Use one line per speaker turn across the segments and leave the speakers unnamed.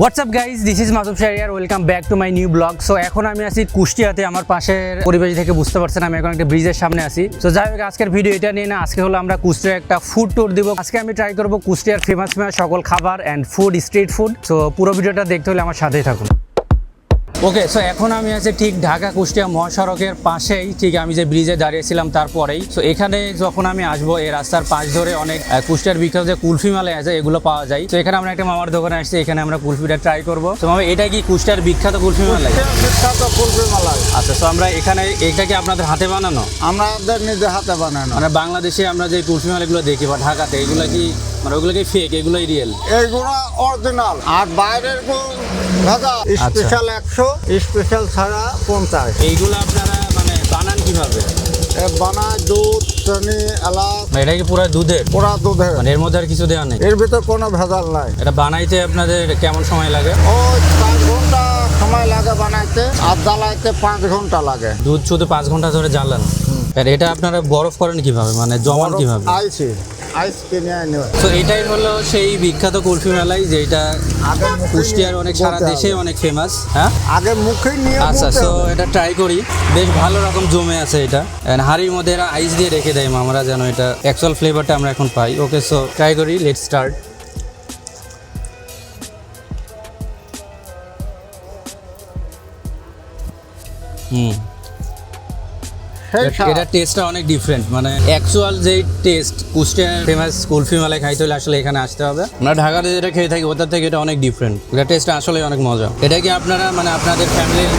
WhatsApp guys this is Masum Shahriar welcome back to my new blog so এখন আমি আছি কুষ্টিয়াতে, আমার পাশের পরিবেশ থেকে বুঝতে পারছেন, আমি এখন একটা ব্রিজের সামনে আছি। সো যাই হোক, আজকের ভিডিও এটা নিয়ে না, আজকে হলো আমরা কুষ্টিয়া একটা ফুড ট্যুর দিব। আজকে আমি ট্রাই করব কুষ্টিয়ার ফেমাস ফেমাস সকল খাবার and food street food so পুরো ভিডিওটা দেখতে হলে আমার সাথেই থাকুন। ওকে সো এখন আমি আছি ঠিক ঢাকা কুষ্টিয়া মহাসড়কের পাশেই। ঠিক আমি যে ব্রিজে দাঁড়িয়েছিলাম তারপরেই। সো এখানে যখন আমি আসব এই রাস্তার পাশ ধরে অনেক কুষ্টিয়ার বিখ্যাত যে কুলফি মালে আছে এগুলো পাওয়া যায়। তো এখানে আমরা একটা মামার দোকানে আসছি এখানে আমরা কুলফিটা ট্রাই করব। তো মামা এটা কি কুষ্টিয়ার বিখ্যাত কুলফি মালাই?
বিখ্যাত কুলফি মালাই।
আচ্ছা তো আমরা এখানে এটা কি আপনাদের হাতে বানানো?
আমাদের নিজে হাতে বানানো।
মানে বাংলাদেশে আমরা যে কুলফি মালাইগুলো দেখি বা ঢাকাতে এগুলো কি মানে ফেক এগুলোই রিয়েল
এইগুলো অরিজিনাল আর বাইরের ভেজা স্পেশাল একশো স্পেশাল ছাড়া পঞ্চাশ।
এইগুলো আপনারা মানে বানান কীভাবে?
বানায় দুধ চিনি এলাচ।
মানে এটা কি পুরো দুধের?
পোড়া দুধের।
মানে এর মধ্যে আর কিছু দেওয়া নেই?
এর ভিতর কোনো ভেজাল নাই।
এটা বানাইতে আপনাদের কেমন সময় লাগে?
ওই পাঁচ ঘণ্টা সময় লাগে বানাইতে আর জ্বালাইতে পাঁচ ঘণ্টা লাগে।
দুধ শুধু পাঁচ ঘণ্টা ধরে জ্বালান। আর এটা আপনারা বরফ করেন কীভাবে? মানে জমান কীভাবে?
আইস কিনে আনি
তো এটাই হলো সেই বিখ্যাত কুলফি মেলাই যেটা কুষ্টিয়ার অনেক সারা দেশে অনেক ফেমাস হ্যাঁ?
আগে মুখে নিয়ে
আচ্ছা সো এটা ট্রাই করি। বেশ ভালো রকম জমে আছে এটা। হাঁড়ির মধ্যে এরা আইস দিয়ে রেখে দেয় আমরা যেন এটা অ্যাকচুয়াল ফ্লেভারটা আমরা এখন পাই। ওকে সো ট্রাই করি লেট স্টার্ট হুম। এটা টেস্টটা অনেক ডিফারেন্ট মানে অ্যাকচুয়াল যে টেস্ট কুষ্টিয়ার ফেমাস কুলফি মালাই খাইতে হলে আসলে এখানে আসতে হবে। আমরা ঢাকাতে যেটা খেয়ে থাকি ওটার থেকে এটা অনেক ডিফারেন্ট এটা টেস্টটা আসলে অনেক মজা। এটা কি আপনারা মানে আপনাদের ফ্যামিলির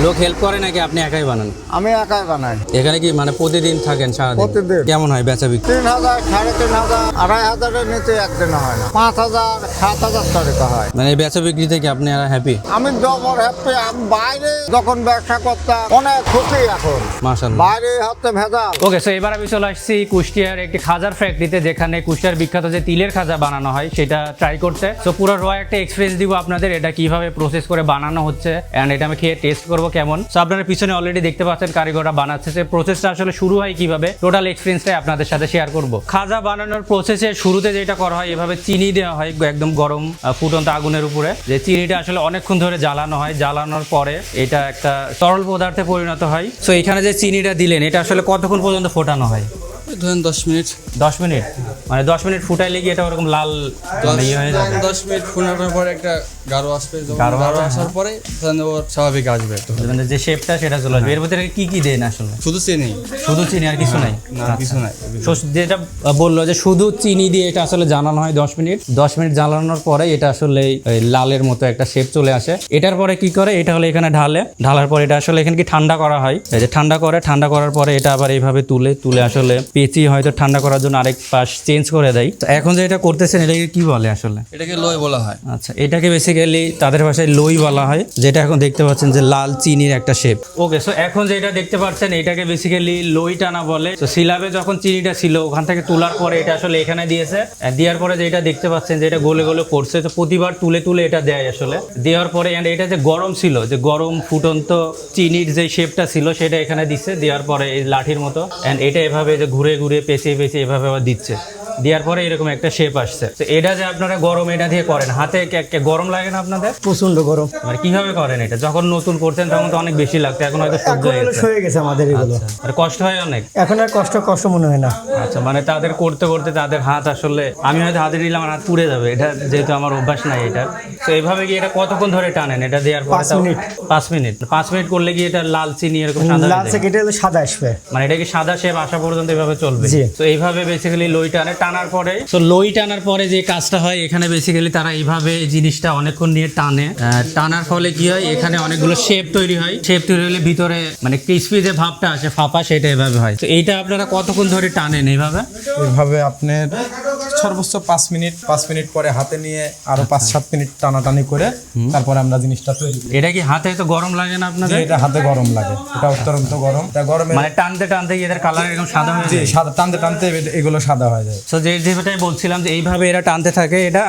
লোক হেল্প করে নাকি আপনি একাই বানান?
আমি একাই বানাই।
এখানে কি মানে প্রতিদিন থাকেন সারাদিন?
প্রতিদিন।
কেমন হয় বেচা বিক্রি?
তিন হাজার সাড়ে তিন হাজার আড়াই হাজারের নিচে একদিন হয় না। পাঁচ হাজার সাত হাজার টাকা হয়।
মানে এই বেচা বিক্রি থেকে আপনি আর হ্যাপি
আমি জবর হ্যাপি আমি বাইরে যখন ব্যবসা করতাম অনেক খুশি এখন।
মাশাল্লাহ
বাইরে হচ্ছে ভেজাল।
ওকে সো এবার আমি চলে আসছি কুষ্টিয়ার একটি খাজার ফ্যাক্টরিতে যেখানে কুষ্টিয়ার বিখ্যাত যে তিলের খাজা বানানো হয় সেটা ট্রাই করতে সো পুরো র একটা এক্সপিরিয়েন্স দিব আপনাদের এটা কীভাবে প্রসেস করে বানানো হচ্ছে অ্যান্ড এটা আমি খেয়ে টেস্ট করব। কেমন? সো আপনারা পিছনে অলরেডি দেখতে পাচ্ছেন কারিগররা বানাচ্ছে। যে প্রসেসটা আসলে শুরু হয় কীভাবে? টোটাল এক্সপিরিয়েন্সটাই আপনাদের সাথে শেয়ার করব। খাজা বানানোর প্রসেসে শুরুতে যেটা করা হয় এভাবে চিনি দেওয়া হয় একদম গরম ফুটন্ত আগুনের উপরে। যে চিনিটা আসলে অনেকক্ষণ ধরে জ্বালানো হয় জ্বালানোর পরে এটা একটা তরল পদার্থে পরিণত হয়। সো এখানে যে চিনিটা দিলেন এটা আসলে কতক্ষণ পর্যন্ত ফোটানো হয়?
ধরেন দশ মিনিট।
দশ মিনিট? মানে দশ মিনিট ফুটাইলে গিয়ে এটা ওরকম লাল মানে ইয়ে হয়ে যাবে?
দশ মিনিট ফোনানোর পরে একটা গাঢ় আসবে যখন
গাঢ়
গাঢ় আসার পরে তখন ওর স্বাভাবিক আসবে
মানে যে শেপটা সেটা চলে আসবে। এর ভিতরে কি কি দেন আসলে?
শুধু চিনি।
শুধু চিনি আর কিছু নাই?
না কিছু নাই।
যেটা বলল যে শুধু চিনি দিয়ে এটা আসলে জ্বালানো হয় দশ মিনিট। দশ মিনিট জ্বালানোর পরে এটা আসলে লালের মতো একটা শেপ চলে আসে। এটার পরে কি করে? এটা হলে এখানে ঢালে। ঢালার পরে এটা আসলে এখানে কি ঠান্ডা করা হয়? এই যে ঠান্ডা করে ঠান্ডা করার পরে এটা আবার এইভাবে তুলে তুলে আসলে পেঁচি হয়তো ঠান্ডা করার জন্য আরেক পাশ চেঞ্জ করে দেয়। তো এখন যে এটা করতেছেন এটাকে কি বলে আসলে?
এটাকে লয় বলা হয়।
আচ্ছা এটাকে বেসিক্যালি তাদের ভাষায় লই বলা হয়, যেটা এখন দেখতে পাচ্ছেন যে লাল চিনির একটা শেপ ওকে সো এখন যেটা দেখতে পাচ্ছেন, এটাকে বেসিক্যালি লই টানা বলে, তো সিলাবে যখন চিনিটা ছিল, ওখান থেকে তোলার পরে এটা আসলে এখানে দিয়েছে। দেওয়ার পরে যেটা দেখতে পাচ্ছেন যে এটা গোলে গোলে পড়ছে তো প্রতিবার তুলে তুলে এটা দেয় আসলে। দেওয়ার পরে, and এটা যে গরম ছিল, যে গরম ফুটন্ত চিনির যে শেপটা ছিল, সেটা এখানে দিচ্ছে, দেওয়ার পরে এই লাঠির মতো। অ্যান্ড এটা এভাবে যে ঘুরে ঘুরে পেঁচিয়ে পেঁচিয়ে এভাবে আবার দিচ্ছে। দেওয়ার পরে এরকম একটা শেপ আসছে। তো এটা যে আপনারা গরম এটা দিয়ে করেন হাতে গরম লাগে না আপনাদের?
প্রচণ্ড গরম।
মানে কীভাবে করেন এটা? যখন নতুন করতেন তখন তো অনেক বেশি লাগতো এখন হয়তো সহ্য হয়ে গেছে।
আমাদের এগুলো।
আর কষ্ট হয় অনেক?
এখন আর কষ্ট কষ্ট মনে হয় না।
আচ্ছা মানে তাদের করতে করতে তাদের হাত আসলে আমি হয়তো হাতে দিলে আমার হাত পুড়ে যাবে এটা যেহেতু আমার অভ্যাস নাই এটা। তো এইভাবে কি এটা কতক্ষণ ধরে টানেন? এটা দেওয়ার পরে
পাঁচ মিনিট।
পাঁচ মিনিট। পাঁচ মিনিট করলে কি এটা লাল চিনি এরকম সাদা যায়?
সাদা আসবে।
মানে এটা কি সাদা শেপ আসা পর্যন্ত এভাবে চলবে? তো এইভাবে বেসিক্যালি লই টানে। টানার পরে তো লই টানার পরে যে কাজটা হয় এখানে বেসিক্যালি তারা এইভাবে জিনিসটা অনেকক্ষণ নিয়ে টানে। টানার ফলে কি হয় এখানে অনেকগুলো শেপ তৈরি হয়। শেপ তৈরি হলে ভিতরে মানে ক্রিসপি যে ভাবটা আসে ফাঁপা সেটা এভাবে হয়। তো এইটা আপনারা কতক্ষণ ধরে টানেন এইভাবে?
এভাবে আপনার সর্বোচ্চ পাঁচ মিনিট পাঁচ মিনিট পরে হাতে নিয়ে আরও পাঁচ সাত মিনিট টানাটানি করে তারপরে আমরা জিনিসটা তৈরি করি।
এটা কি হাতে তো গরম লাগে না আপনাদের?
এটা হাতে গরম লাগে। এটা অত্যন্ত গরম। গরমে
মানে টানতে টানতে এদের কালার এরকম সাদা হয়ে যায়?
সাদা টানতে টানতে এগুলো সাদা হয়ে যায়।
সো যে যেটাই বলছিলাম যে এইভাবে এরা টানতে থাকে এটা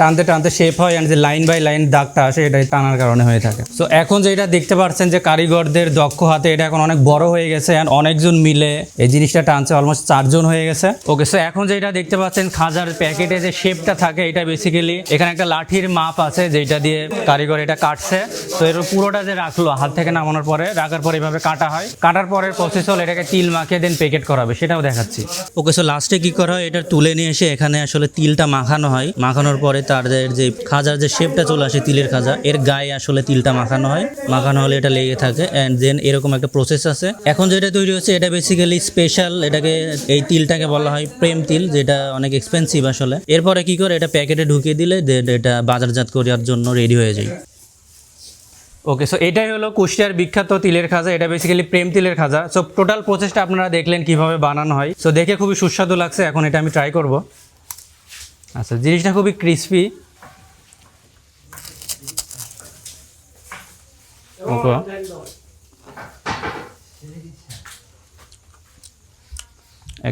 টানতে টানতে শেপ হয় and যে লাইন বাই লাইন দাগটা আসে এটা টানার কারণে হয়ে থাকে। সো এখন যেটা দেখতে পাচ্ছেন যে কারিগরদের দক্ষ হাতে এটা এখন অনেক বড় হয়ে গেছে and অনেকজন মিলে এই জিনিসটা টানছে অলমোস্ট চারজন হয়ে গেছে। ওকে সো এখন যেটা দেখতে পাচ্ছেন খাজার প্যাকেটে যে শেপটা থাকে, এটা বেসিক্যালি এখানে একটা লাঠির মাপ আছে যেটা দিয়ে কারিগর এটা কাটছে। তো এর পুরোটা যে রাখল, হাত থেকে নামানোর পরে, রাখার পরে এভাবে কাটা হয়। কাটার পরের প্রসেস হলো এটাকে তিল মাখিয়ে দেন প্যাকেট করা হবে সেটাও দেখাচ্ছি। ওকে সো লাস্টে কি করা হয়? এটা তুলে নিয়ে এসে এখানে আসলে তিলটা মাখানো হয়। মাখানোর পরে তাদের যে খাজার যে শেপটা চলে আসে তিলের খাজা, এর গায়ে আসলে তিলটা মাখানো হয়। মাখানো হলে এটা লেগে থাকে অ্যান্ড দেন এরকম একটা প্রসেস আছে। এখন যেটা তৈরি হচ্ছে, এটা বেসিক্যালি স্পেশাল এটাকে এই তিলটাকে বলা হয় প্রেম তিল, যেটা অনেক এক্সপেন্সিভ আসলে। এরপরে কি করে? এটা প্যাকেটে ঢুকিয়ে দিলে এটা বাজারজাত করার জন্য রেডি হয়ে যায়। ওকে সো এটাই হলো কুষ্টিয়ার বিখ্যাত তিলের খাজা। এটা বেসিক্যালি প্রেম তিলের খাজা। সো টোটাল প্রসেসটা আপনারা দেখলেন কীভাবে বানানো হয়। সো দেখে খুবই সুস্বাদু লাগছে। এখন এটা আমি ট্রাই করব। আচ্ছা জিনিসটা খুবই ক্রিসপি ওকে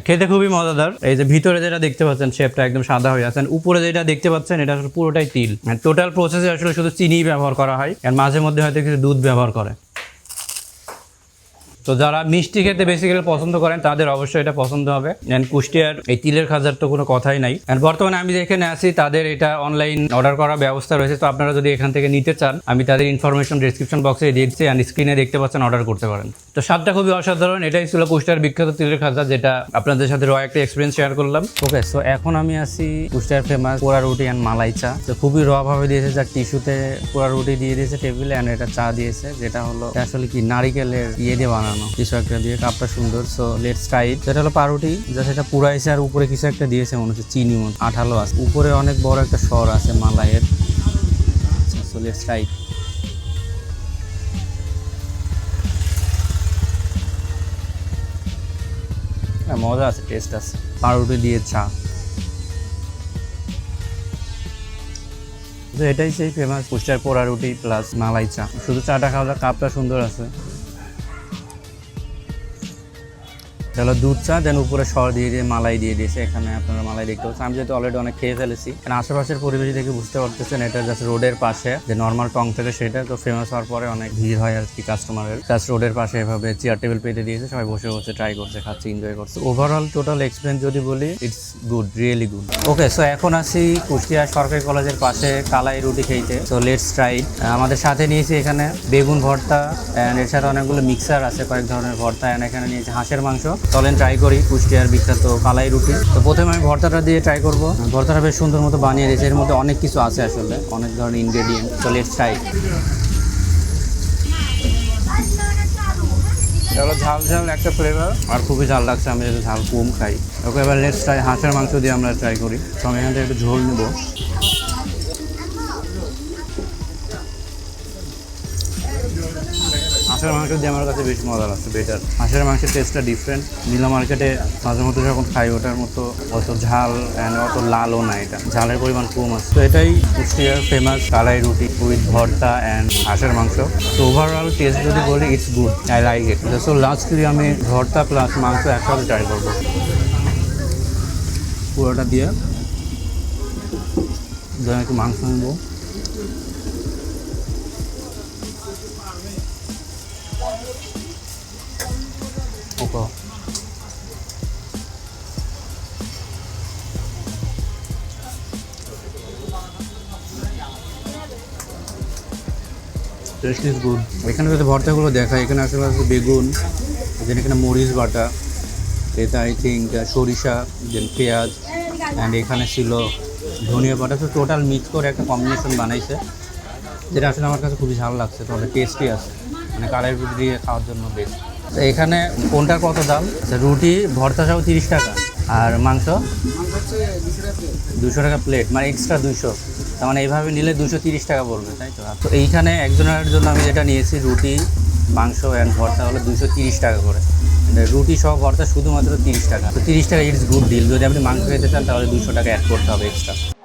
খেতে খুবই মজাদার। এই যে ভিতরে যেটা দেখতে পাচ্ছেন, শেপটা একদম সাদা হয়ে আছেন উপরে যেটা দেখতে পাচ্ছেন, এটা আসলে পুরোটাই তিল। টোটাল প্রসেসে আসলে শুধু চিনি ব্যবহার করা হয়। আর মাঝে মধ্যে হয়তো কিছু দুধ ব্যবহার করে। তো যারা মিষ্টি খেতে বেসিক্যালি পছন্দ করেন, তাদের অবশ্যই এটা পছন্দ হবে। অ্যান্ড কুষ্টিয়ার এই তিলের খাজার তো কোনো কথাই নাই। অ্যান্ড বর্তমানে আমি যেখানে আছি, তাদের এটা অনলাইন অর্ডার করার ব্যবস্থা রয়েছে। তো আপনারা যদি এখান থেকে নিতে চান, আমি তাদের ইনফরমেশন ডিসক্রিপশন বক্সে দিয়ে দিচ্ছি অ্যান্ড স্ক্রিনে দেখতে পাচ্ছেন অর্ডার করতে পারেন। তো স্বাদটা খুবই অসাধারণ। এটাই ছিল কুষ্টিয়ার বিখ্যাত তিলের খাজা, যেটা আপনাদের সাথে রয় একটা এক্সপিরিয়েন্স শেয়ার করলাম। ওকে সো এখন আমি আছি কুষ্টিয়ার ফেমাস পোড়া রুটি অ্যান্ড মালাই চা। তো খুবই ভাবে দিয়েছে যার টিস্যুতে পোড়া রুটি দিয়ে দিয়েছে টেবিলে অ্যান্ড এটা চা দিয়েছে, যেটা হলো আসলে কি নারিকেলের ইয়ে দিয়ে বানানো। কিছু একটা দিয়ে কাপটা সুন্দর। সো লেটস টাইট যেটা হলো পাউরুটি। যা সেটা পুরাইছে আর উপরে কিছু একটা দিয়েছে মনে হচ্ছে চিনি মতো। আঠালো আছে। উপরে অনেক বড় একটা স্বর আছে মালাইয়ের। সো লেটস টাইট মজা আছে টেস্ট আছে। পাউরুটি দিয়ে চা। তো এটাই সেই ফেমাস কুষ্টার পোড়া রুটি প্লাস মালাই চা। শুধু চাটা খাওয়া, কাপটা সুন্দর আছে। এটা হলো দুধ চা দেন উপরে সর দিয়ে দিয়ে মালাই দিয়ে দিয়েছে। এখানে আপনারা মালাই দেখতে পাচ্ছেন। আমি যেহেতু অলরেডি অনেক খেয়ে ফেলেছি। এখানে আশেপাশের পরিবেশ দেখে বুঝতে পারতেছেন, এটা জাস্ট রোডের পাশে, যে নর্মাল টং থেকে সেটা তো ফেমাস হওয়ার পরে অনেক ভিড় হয় আর কি কাস্টমারের জাস্ট রোডের পাশে এভাবে চেয়ার টেবিল পেতে দিয়েছে। সবাই বসে বসে ট্রাই করছে, খাচ্ছে এনজয় করছে। ওভারঅল টোটাল এক্সপিরিয়েন্স যদি বলি it's good really good okay so এখন আসি কুষ্টিয়া সরকারি কলেজের পাশে কালাই রুটি খেতে। তো লেটস ট্রাই আমাদের সাথে নিয়েছি এখানে বেগুন ভর্তা অ্যান্ড এর সাথে অনেকগুলো মিক্সার আছে, কয়েক ধরনের ভর্তা। অ্যান্ড এখানে নিয়েছি হাঁসের মাংস। চলেন ট্রাই করি, কুষ্টিয়ার বিখ্যাত কালাই রুটি। তো প্রথমে আমি ভর্তাটা দিয়ে ট্রাই করব। ভর্তাটা বেশ সুন্দর মতো বানিয়ে দিয়েছে এর মধ্যে অনেক কিছু আছে আসলে, অনেক ধরনের ইনগ্রেডিয়েন্ট তো লেটস ট্রাই ঝাল ঝাল একটা ফ্লেভার আর খুবই ঝাল লাগছে, আমি যেহেতু ঝাল কম খাই। ওকে, এবার লেটস ট্রাই হাঁসের মাংস দিয়ে আমরা ট্রাই করি। তো আমি এখান থেকে একটু ঝোল নেব। হাঁসের মাংস দিয়ে আমার কাছে বেশ মজা লাগছে বেটার হাঁসের মাংসের টেস্টটা ডিফারেন্ট নীলা মার্কেটে মাঝে মধ্যে যখন খাই, ওটার মতো অত ঝাল অ্যান্ড অত লালও না এটা। ঝালের পরিমাণ কম আছে। তো এটাই কুষ্টিয়ার ফেমাস কালাই রুটি উইথ ভর্তা অ্যান্ড হাঁসের মাংস। তো ওভারঅল টেস্ট যদি বলি it's good I like it so lastly আমি ভর্তা প্লাস মাংস একসাথে ট্রাই করব। পুরোটা দিয়ে। একটু মাংস নেব। টেস্ট ইজ গুড এখানে যদি ভর্তাগুলো দেখা এখানে আশেপাশে বেগুন দেন এখানে মরিচ বাটা এটা আই থিঙ্ক সরিষা দেন পেঁয়াজ অ্যান্ড এখানে ছিল ধনিয়া বাটা তো টোটাল মিক্স করে একটা কম্বিনেশন বানাইছে যেটা আসলে আমার কাছে খুবই ভালো লাগছে তবে টেস্টি আছে মানে কালাই রুটি দিয়ে খাওয়ার জন্য বেস্ট তো এখানে কোনটার কত দাম? আচ্ছা, রুটি ভর্তা সহ তিরিশ টাকা আর মাংস? দুশো টাকা প্লেট মানে এক্সট্রা দুশো। তার মানে এইভাবে নিলে দুশো তিরিশ টাকা পড়বে, তাই তো? তো এইখানে একজনের জন্য আমি যেটা নিয়েছি, রুটি, মাংস অ্যান্ড ভর্তা হলো দুশো তিরিশ টাকা করে। মানে রুটি সহ ভর্তা শুধুমাত্র তিরিশ টাকা। তো তিরিশ টাকা ইটস গুড ডিল যদি আপনি মাংস খেতে চান তাহলে দুশো টাকা অ্যাড করতে হবে এক্সট্রা